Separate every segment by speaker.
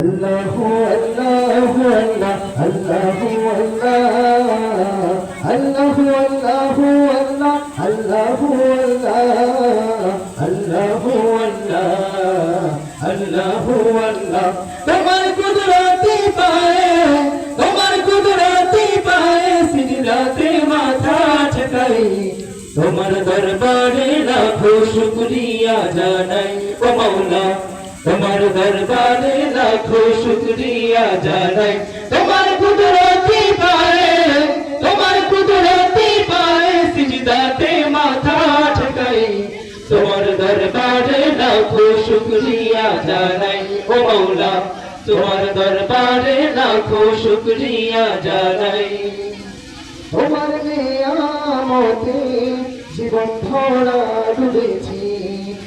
Speaker 1: الله الله الله الله الله الله الله الله الله الله الله الله তোমার কুদরতি পায়ে তোমার কুদরতি পায়ে সিজদাতে মাথা ঠেকাই তোমার দরবারে লাখো শুকরিয়া জানাই ও মাওলা তোমার দরবারে লাখো শুকরিয়া জানাই। তোমার কুদরতি পায়ে, তোমার কুদরতি পায়ে সিজদাতে মাথা ঠেকাই। তোমার দরবারে লাখো শুকরিয়া জানাই। ও মাওলা, তোমার দরবারে লাখো শুকরিয়া জানাই। তোমার নিয়ামতে জীবন ভরা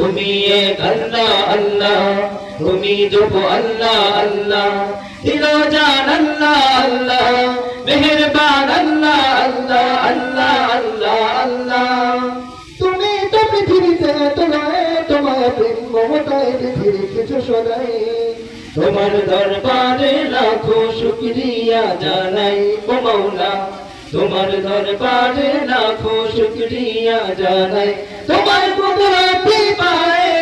Speaker 1: তুমি এক আল্লাহ আল্লাহ। তুমি জপ আল্লাহ আল্লাহ। দিল জান আল্লাহ আল্লাহ। মেহেরবান আল্লাহ আল্লাহ আল্লাহ আল্লাহ আল্লাহ। তুমি তো পৃথিবীতে তোমায় তোমার প্রেম মমতায় পৃথিবী কিছু সদাই। তোমার দরবারে লাখো শুক্রিয়া জানাই ও মাওলা। তোমার দরবারে লাখো শুকরিয়া জানাই তোমার কুদরতি পায়ে,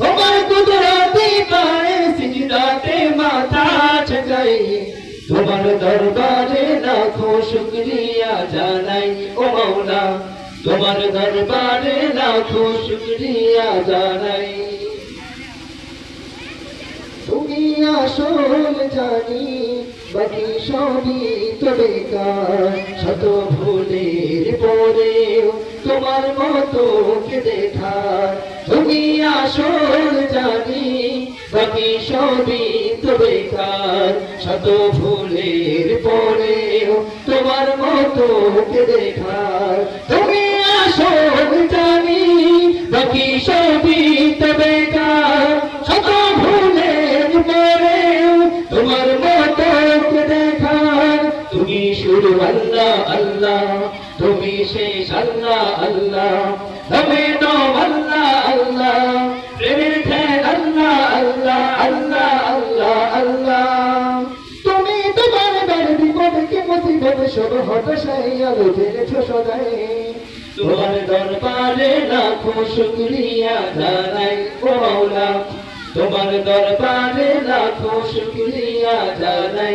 Speaker 1: তোমার কুদরতি পায়ে সিজদাতে মাথা ঠেকাই। তোমার দরবারে লাখো শুকরিয়া জানাই, ও মাওলা। তোমার দরবারে লাখো শুকরিয়া জানাই। তুমি আসল জানি বাকি সবই তো বেকার শত ভুলের পরেও তোমার মতো কে দেখার তুমি আসল জানি, বাকি সবই তো বেকার শত ভুলের পরেও তোমার মতো কে দেখার তুমি আসল শুরু আল্লাহ আল্লাহ তুমি শেষ আল্লাহ আল্লাহ তবে নাম আল্লাহ আল্লাহ প্রেমের আল্লাহ আল্লাহ আল্লাহ আল্লাহ আল্লাহ তুমি তোমার বের বিপদকে মুসিবত সব হতাশাই আলো সদাই তোমার দরবারে লাখো শুকরিয়া জানাই ও মাওলা তোমার দরবারে লাখো জানাই